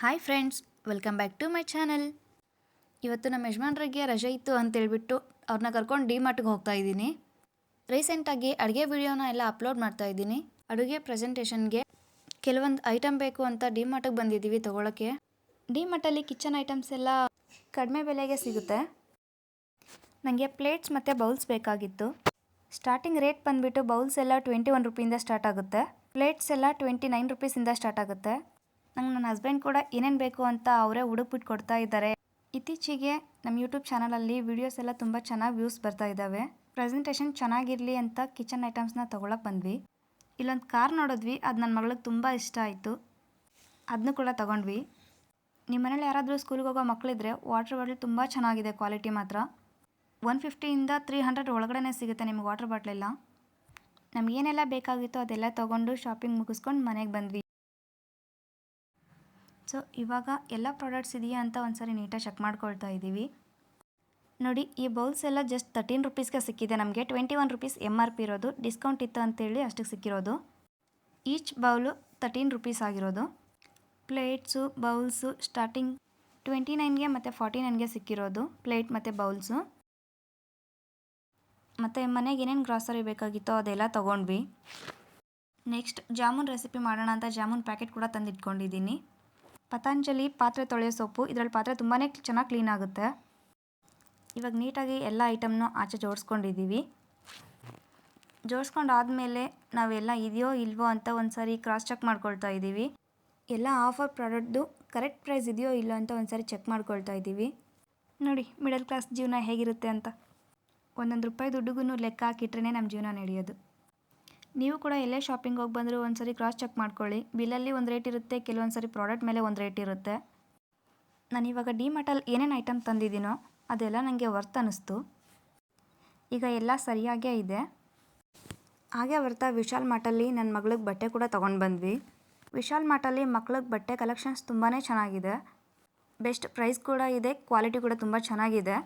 Hi friends welcome back to my channel ಇವತ್ತು ನಮ್ಮ ಯಜಮಾನ್ರಿಗೆ ರಜೆ ಇತ್ತು ಅಂತೇಳ್ಬಿಟ್ಟು ಅವ್ರನ್ನ ಕರ್ಕೊಂಡು ಡಿ ಮಾರ್ಟ್ಗೆ ಹೋಗ್ತಾ ಇದ್ದೀನಿ. ರೀಸೆಂಟಾಗಿ ಅಡುಗೆ ವಿಡಿಯೋನ ಎಲ್ಲ ಅಪ್ಲೋಡ್ ಮಾಡ್ತಾ ಇದ್ದೀನಿ. ಅಡುಗೆ ಪ್ರೆಸೆಂಟೇಷನ್ಗೆ ಕೆಲವೊಂದು ಐಟಮ್ ಬೇಕು ಅಂತ ಡಿ ಮಾರ್ಟಿಗೆ ಬಂದಿದ್ದೀವಿ ತೊಗೊಳಕ್ಕೆ. ಡಿ ಮಾರ್ಟಲ್ಲಿ ಕಿಚನ್ ಐಟಮ್ಸ್ ಎಲ್ಲ ಕಡಿಮೆ ಬೆಲೆಗೆ ಸಿಗುತ್ತೆ. ನನಗೆ ಪ್ಲೇಟ್ಸ್ ಮತ್ತು ಬೌಲ್ಸ್ ಬೇಕಾಗಿತ್ತು. ಸ್ಟಾರ್ಟಿಂಗ್ ರೇಟ್ ಬಂದುಬಿಟ್ಟು ಬೌಲ್ಸ್ ಎಲ್ಲ ಟ್ವೆಂಟಿ ಒನ್ ರುಪಿಯಿಂದ ಸ್ಟಾರ್ಟ್ ಆಗುತ್ತೆ. ಪ್ಲೇಟ್ಸ್ ಎಲ್ಲ ಟ್ವೆಂಟಿ ನೈನ್ ರುಪೀಸಿಂದ ಸ್ಟಾರ್ಟ್ ಆಗುತ್ತೆ. ನಂಗೆ ನನ್ನ ಹಸ್ಬೆಂಡ್ ಕೂಡ ಏನೇನು ಬೇಕು ಅಂತ ಅವರೇ ಹುಡುಕ್ಬಿಟ್ಟು ಕೊಡ್ತಾ ಇದ್ದಾರೆ. ಇತ್ತೀಚೆಗೆ ನಮ್ಮ ಯೂಟ್ಯೂಬ್ ಚಾನಲಲ್ಲಿ ವೀಡಿಯೋಸ್ ಎಲ್ಲ ತುಂಬ ಚೆನ್ನಾಗಿ ವ್ಯೂಸ್ ಬರ್ತಾ ಇದ್ದಾವೆ ಪ್ರೆಸೆಂಟೇಷನ್ ಚೆನ್ನಾಗಿರಲಿ ಅಂತ ಕಿಚನ್ ಐಟಮ್ಸ್ನ ತೊಗೊಳಕ್ಕೆ ಬಂದ್ವಿ. ಇಲ್ಲೊಂದು ಕಾರ್ ನೋಡಿದ್ವಿ, ಅದು ನನ್ನ ಮಗಳಿಗೆ ತುಂಬ ಇಷ್ಟ ಆಯಿತು. ಅದನ್ನು ಕೂಡ ತೊಗೊಂಡ್ವಿ. ನಿಮ್ಮ ಮನೇಲಿ ಯಾರಾದರೂ ಸ್ಕೂಲ್ಗೆ ಹೋಗೋ ಮಕ್ಕಳಿದ್ರೆ ವಾಟರ್ ಬಾಟ್ಲ್ ತುಂಬ ಚೆನ್ನಾಗಿದೆ ಕ್ವಾಲಿಟಿ ಮಾತ್ರ. ಒನ್ ಫಿಫ್ಟಿಯಿಂದ ತ್ರೀ ಹಂಡ್ರೆಡ್ ಒಳಗಡೆ ಸಿಗುತ್ತೆ ನಿಮ್ಗೆ ವಾಟರ್ ಬಾಟ್ಲೆಲ್ಲ ನಮಗೇನೆಲ್ಲ ಬೇಕಾಗಿತ್ತೋ ಅದೆಲ್ಲ ತೊಗೊಂಡು ಶಾಪಿಂಗ್ ಮುಗಿಸ್ಕೊಂಡು ಮನೆಗೆ ಬಂದ್ವಿ. ಸೊ ಇವಾಗ ಎಲ್ಲ ಪ್ರಾಡಕ್ಟ್ಸ್ ಇದೆಯಾ ಅಂತ ಒಂದ್ಸರಿ ನೀಟಾಗಿ ಚೆಕ್ ಮಾಡ್ಕೊಳ್ತಾ ಇದ್ದೀವಿ. ನೋಡಿ, ಈ ಬೌಲ್ಸ್ ಎಲ್ಲ ಜಸ್ಟ್ ತರ್ಟೀನ್ ರುಪೀಸ್ಗೆ ಸಿಕ್ಕಿದೆ. ನಮಗೆ twenty one rupees M R P ಇರೋದು. ಡಿಸ್ಕೌಂಟ್ ಇತ್ತು ಅಂತೇಳಿ ಅಷ್ಟಕ್ಕೆ ಸಿಕ್ಕಿರೋದು. ಈಚ್ ಬೌಲು ತರ್ಟೀನ್ ರುಪೀಸ್ ಆಗಿರೋದು. ಪ್ಲೇಟ್ಸು ಬೌಲ್ಸು ಸ್ಟಾರ್ಟಿಂಗ್ ಟ್ವೆಂಟಿ ನೈನ್ಗೆ ಮತ್ತು ಫಾರ್ಟಿ ನೈನ್ಗೆ ಸಿಕ್ಕಿರೋದು. ಪ್ಲೇಟ್ ಮತ್ತು ಬೌಲ್ಸು ಮತ್ತು ಮನೆಗೆ ಏನೇನು ಗ್ರಾಸರಿ ಬೇಕಾಗಿತ್ತೋ ಅದೆಲ್ಲ ತೊಗೊಂಡ್ವಿ. ನೆಕ್ಸ್ಟ್ ಜಾಮೂನ್ ರೆಸಿಪಿ ಮಾಡೋಣ ಅಂತ ಜಾಮೂನ್ ಪ್ಯಾಕೆಟ್ ಕೂಡ ತಂದಿಟ್ಕೊಂಡಿದ್ದೀನಿ. ಪತಂಜಲಿ ಪಾತ್ರೆ ತೊಳೆಯೋ ಸೋಪು ಇದರಲ್ಲಿ ಪಾತ್ರೆ ತುಂಬಾ ಚೆನ್ನಾಗಿ ಕ್ಲೀನ್ ಆಗುತ್ತೆ. ಇವಾಗ ನೀಟಾಗಿ ಎಲ್ಲ ಐಟಮ್ನು ಆಚೆ ಜೋಡಿಸ್ಕೊಂಡಿದ್ದೀವಿ. ಜೋಡಿಸ್ಕೊಂಡಾದಮೇಲೆ ನಾವೆಲ್ಲ ಇದೆಯೋ ಇಲ್ವೋ ಅಂತ ಒಂದು ಸಾರಿ ಕ್ರಾಸ್ ಚೆಕ್ ಮಾಡ್ಕೊಳ್ತಾ ಇದ್ದೀವಿ. ಎಲ್ಲ ಆಫರ್ ಪ್ರಾಡಕ್ಟ್ದು ಕರೆಕ್ಟ್ ಪ್ರೈಸ್ ಇದೆಯೋ ಇಲ್ಲೋ ಅಂತ ಒಂದು ಸಾರಿ ಚೆಕ್ ಮಾಡ್ಕೊಳ್ತಾ ಇದ್ದೀವಿ. ನೋಡಿ ಮಿಡಲ್ ಕ್ಲಾಸ್ ಜೀವನ ಹೇಗಿರುತ್ತೆ ಅಂತ. ಒಂದೊಂದು ರೂಪಾಯಿ ದುಡ್ಡುಗೂ ಲೆಕ್ಕ ಹಾಕಿಟ್ರೇ ನಮ್ಮ ಜೀವನ ನಡೆಯೋದು. ನೀವು ಕೂಡ ಎಲ್ಲೇ ಶಾಪಿಂಗ್ ಹೋಗಿ ಬಂದರೂ ಒಂದು ಸರಿ ಕ್ರಾಸ್ ಚೆಕ್ ಮಾಡ್ಕೊಳ್ಳಿ. ಬಿಲ್ಲಲ್ಲಿ ಒಂದು ರೇಟ್ ಇರುತ್ತೆ ಕೆಲವೊಂದು ಸರಿ ಪ್ರಾಡಕ್ಟ್ ಮೇಲೆ ಒಂದು ರೇಟ್ ಇರುತ್ತೆ. ನಾನು ಇವಾಗ ಡಿ ಮಾರ್ಟಲ್ಲಿ ಏನೇನು ಐಟಮ್ ತಂದಿದ್ದೀನೋ ಅದೆಲ್ಲ ನನಗೆ ವರ್ತ್ ಅನ್ನಿಸ್ತು ಈಗ ಎಲ್ಲ ಸರಿಯಾಗೇ ಇದೆ. ಹಾಗೆ ಬರ್ತಾ ವಿಶಾಲ್ ಮಾರ್ಟಲ್ಲಿ ನನ್ನ ಮಗಳಿಗೆ ಬಟ್ಟೆ ಕೂಡ ತೊಗೊಂಡು ಬಂದ್ವಿ. ವಿಶಾಲ್ ಮಾರ್ಟಲ್ಲಿ ಮಕ್ಳಿಗೆ ಬಟ್ಟೆ ಕಲೆಕ್ಷನ್ಸ್ ತುಂಬಾ ಚೆನ್ನಾಗಿದೆ. ಬೆಸ್ಟ್ ಪ್ರೈಸ್ ಕೂಡ ಇದೆ ಕ್ವಾಲಿಟಿ ಕೂಡ ತುಂಬ ಚೆನ್ನಾಗಿದೆ.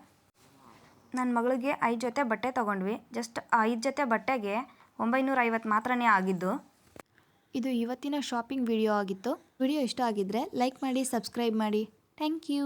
ನನ್ನ ಮಗಳಿಗೆ ಐದು ಜೊತೆ ಬಟ್ಟೆ ತೊಗೊಂಡ್ವಿ. ಜಸ್ಟ್ ಐದು ಜೊತೆ ಬಟ್ಟೆಗೆ ಒಂಬೈನೂರ ಐವತ್ತು ಮಾತ್ರನೇ ಆಗಿದ್ದು. ಇದು ಇವತ್ತಿನ ಶಾಪಿಂಗ್ ವಿಡಿಯೋ ಆಗಿತ್ತು. ವಿಡಿಯೋ ಇಷ್ಟ ಆಗಿದ್ದರೆ ಲೈಕ್ ಮಾಡಿ, ಸಬ್ಸ್ಕ್ರೈಬ್ ಮಾಡಿ. Thank you.